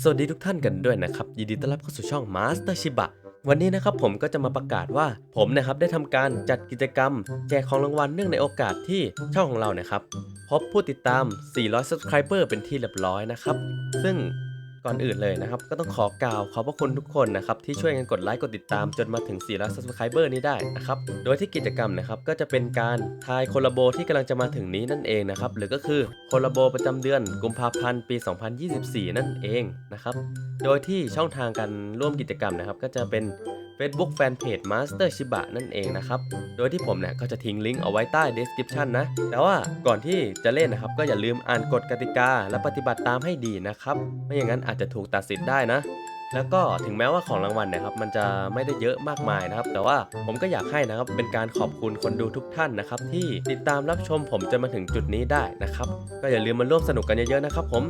สวัสดีทุกท่านกันด้วยนะครับ ยินดีต้อนรับเข้าสู่ช่อง Master Shiba วันนี้นะครับผมก็จะมาประกาศว่าผมนะครับได้ทำการจัดกิจกรรม แจกของรางวัลเนื่องในโอกาสที่ช่องของเราเนี่ยครับพบผู้ติดตาม 400 subscriber เป็นที่เรียบร้อยนะครับ ซึ่ง ก่อนอื่นเลยนะครับ ก็ต้องขอกล่าวขอบพระคุณทุกคนนะครับที่ช่วยกันกดไลค์กดติดตามจนมาถึง400 subscriber นี้ได้นะครับ โดยที่กิจกรรมนะครับก็จะเป็นการทายโคลาโบที่กำลังจะมาถึงนี้นั่นเองนะครับ หรือก็คือโคลาโบประจำเดือนกุมภาพันธ์ปี 2024 นั่นเองนะครับ โดยที่ช่องทางการร่วมกิจกรรมนะครับก็จะเป็น Facebook Fanpage Master Shiba นั่นเองนะครับ โดยที่ผมเนี่ยก็จะทิ้งลิงก์เอาไว้ใต้ description นะ แต่ว่าก่อนที่จะเล่นนะครับ ก็อย่าลืมอ่านกฎกติกา และปฏิบัติตามให้ดีนะครับ ไม่อย่างนั้นอาจจะถูกตัดสิทธิ์ได้นะ แล้วก็ถึงแม้ว่าของรางวัลนี่ยครับ มันจะไม่ได้เยอะมากมายนะครับ แต่ว่าผมก็อยากให้นะครับเป็นการขอบคุณคนดูทุกท่านนะครับ ที่ติดตามรับชมผมจนมาถึงจุดนี้ได้นะครับ ก็อย่าลืมมาร่วมสนุกกันเยอะๆนะครับผม